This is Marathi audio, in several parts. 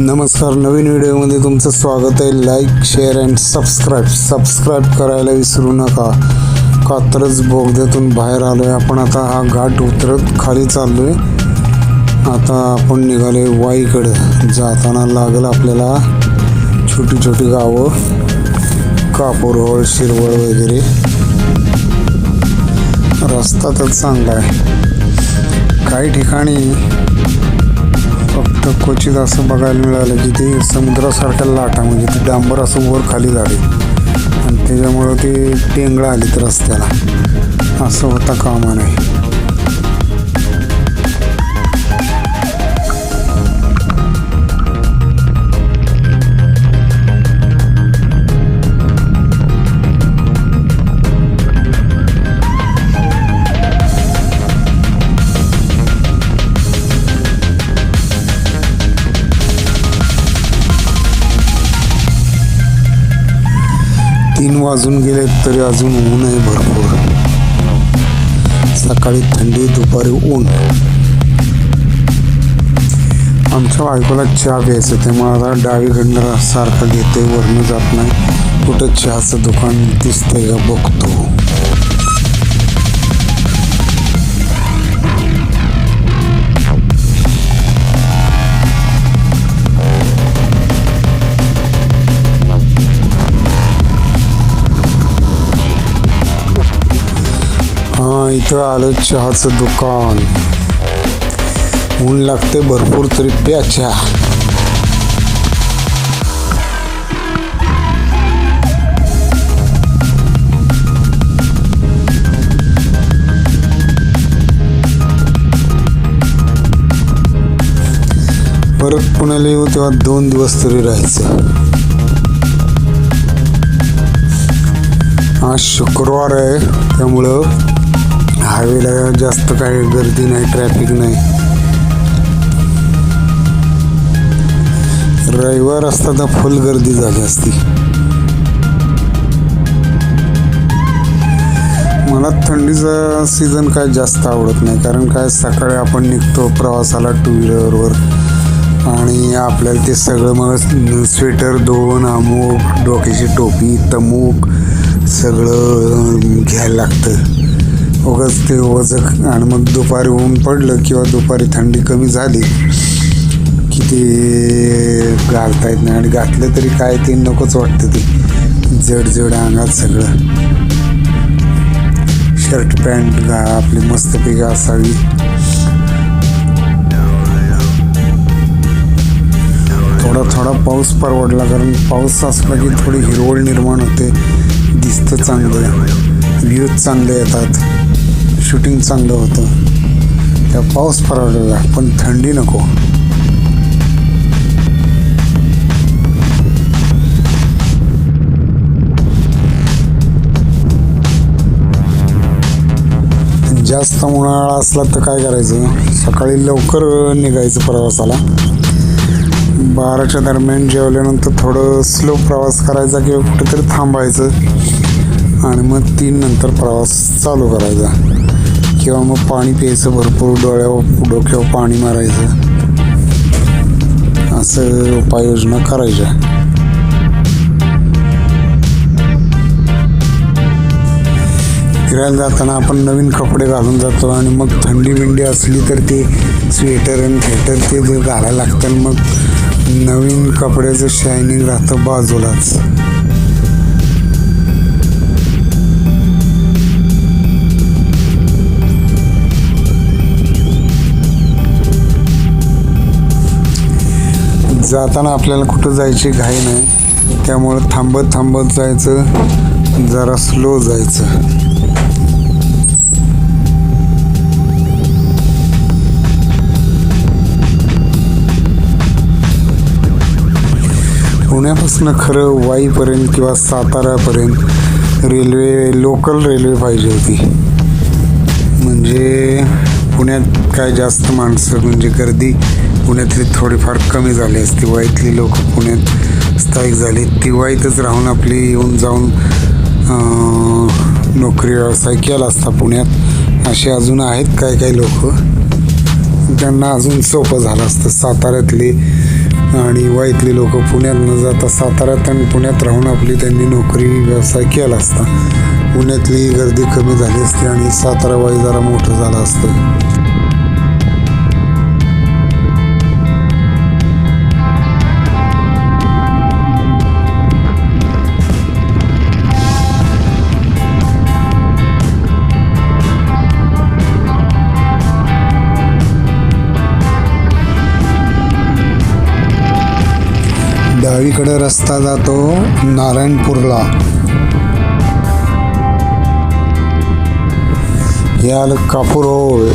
नमस्कार नवीन व्हिडिओमध्ये तुमचं स्वागत आहे. Like share and subscribe subscribe करायला विसरू नका. कात्रज बोगद्यातून बाहेर आलो आहे आपण. आता हा घाट उतरत खाली चाललो आहे आता आपण निघालो आहे वाईकडं. जाताना लागेल आपल्याला छोटी छोटी गावं. कापूरहोळ शिरवळ वगैरे. रस्ता तर चांगला आहे. काही ठिकाणी फक्त क्वचित असं बघायला मिळालं की ते समुद्रासारख्या लाटा म्हणजे ते डांबर असं वर खाली झाले. आणि त्याच्यामुळं ते टेंगळं आलीत रस्त्याला. असं होता कामा नाही तीन वाजून गेले तरी अजून ऊन आहे भरपूर. सकाळी थंडी दुपारी ऊन. आमच्या बायकोला चहा प्यायचं त्यामुळे आता डावीकडनं सारखं घेते वरनं जात नाही. कुठं चहाचं दुकान दिसतंय का बघतो. इथं आलं चहाचं दुकान. ऊन लागते भरपूर तरी प्या चहा. परत पुण्याला येऊ तेव्हा दोन दिवस तरी राहायचं. आज शुक्रवार आहे त्यामुळं हायवेला जास्त काही गर्दी नाही ट्रॅफिक नाही. रविवार असता तर फुल गर्दी झाली असती. मला थंडीचा सीझन काय जास्त आवडत नाही कारण काय सकाळी आपण निघतो प्रवासाला टू व्हीलरवर आणि आपल्याला ते सगळं मग स्वेटर दोन अमूक डोक्याची टोपी तमूक सगळं घ्यायला लागतं. उगाच ते वजक आणि मग दुपारी ऊन पडलं किंवा दुपारी थंडी कमी झाली की ते घालता येत नाही. आणि घातलं तरी काय ते नकोच वाटतं ते. जड जड अंगात सगळं. शर्ट पॅन्ट घा आपली मस्तपैकी असावी. थोडा थोडा पाऊस परवडला कारण पाऊस असला की थोडी हिरवळ निर्माण होते. दिसतं चांगलं. व्ह्यूज चांगले येतात. शूटिंग चांगलं होतं. त्या पाऊस परवडला पण थंडी नको. जास्त उन्हाळा असला तर काय करायचं? सकाळी लवकर निघायचं प्रवासाला. बाराच्या दरम्यान जेवल्यानंतर थोडं स्लो प्रवास करायचा किंवा कुठेतरी थांबायचं. आणि मग तीन नंतर प्रवास चालू करायचा. किंवा मग पाणी प्यायचं भरपूर डोळ्यावर डोक्यावर पाणी मारायचं. असं उपाययोजना करायच्या. फिरायला जाताना आपण नवीन कपडे घालून जातो आणि मग थंडी बिंडी असली तर ते स्वेटर आणि थेटर ते घालायला लागतं आणि मग नवीन कपड्याचं शायनिंग राहतं बाजूलाच. जाताना आपल्याला कुठं जायची घाई नाही. त्यामुळं थांबत थांबत जायचं जरा स्लो जायचं. पुण्यापासून खरं वाईपर्यंत किंवा साताऱ्यापर्यंत रेल्वे लोकल रेल्वे पाहिजे होती. म्हणजे पुण्यात काय जास्त माणसं म्हणजे गर्दी पुण्यातली थोडीफार कमी झाली असती. वाईतली लोक पुण्यात स्थायिक झाली. ती वाईतच राहून आपली येऊन जाऊन नोकरी व्यवसाय केला असता पुण्यात. असे अजून आहेत काही काही लोक? त्यांना अजून सोपं झालं असतं. साताऱ्यातली आणि वाईतली लोक पुण्यात न जाता साताऱ्यात आणि पुण्यात राहून आपली त्यांनी नोकरी व्यवसाय केला असता. पुण्यातली गर्दी कमी झाली असती आणि सातारा वाई जरा मोठं झालं असतं. डावीकडे रस्ता जातो नारायणपूरला. हे आलं कापूरहोळ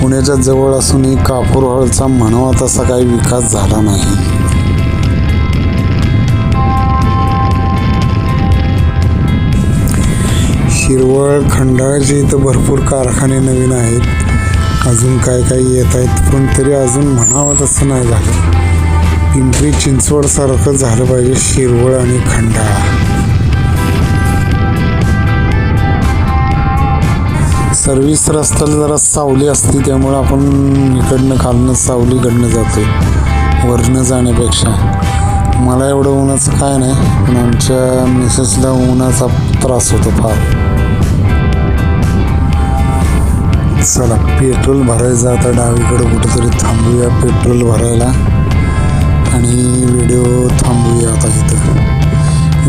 पुण्याच्या जवळ असूनही कापूरहोळचा म्हणावा तसा काही विकास झाला नाही. शिरवळ खंडाळाचे इथं भरपूर कारखाने नवीन आहेत. अजून काय काय येत आहेत पण तरी अजून म्हणावं तसं नाही झालं. पिंपरी चिंचवड सारखं झालं पाहिजे शिरवळ आणि खंडाळा. सर्व्हिस रस्त्याला जरा सावली असते त्यामुळं आपण इकडनं खालनं सावलीकडनं जातो वरनं जाण्यापेक्षा. मला एवढं उन्हाचं काय नाही पण आमच्या मिसेसला उन्हाचा त्रास होतो फार. चला पेट्रोल भरायचं आता डावीकडं कुठेतरी थांबूया पेट्रोल भरायला. आणि व्हिडिओ थांबूया आता इथं.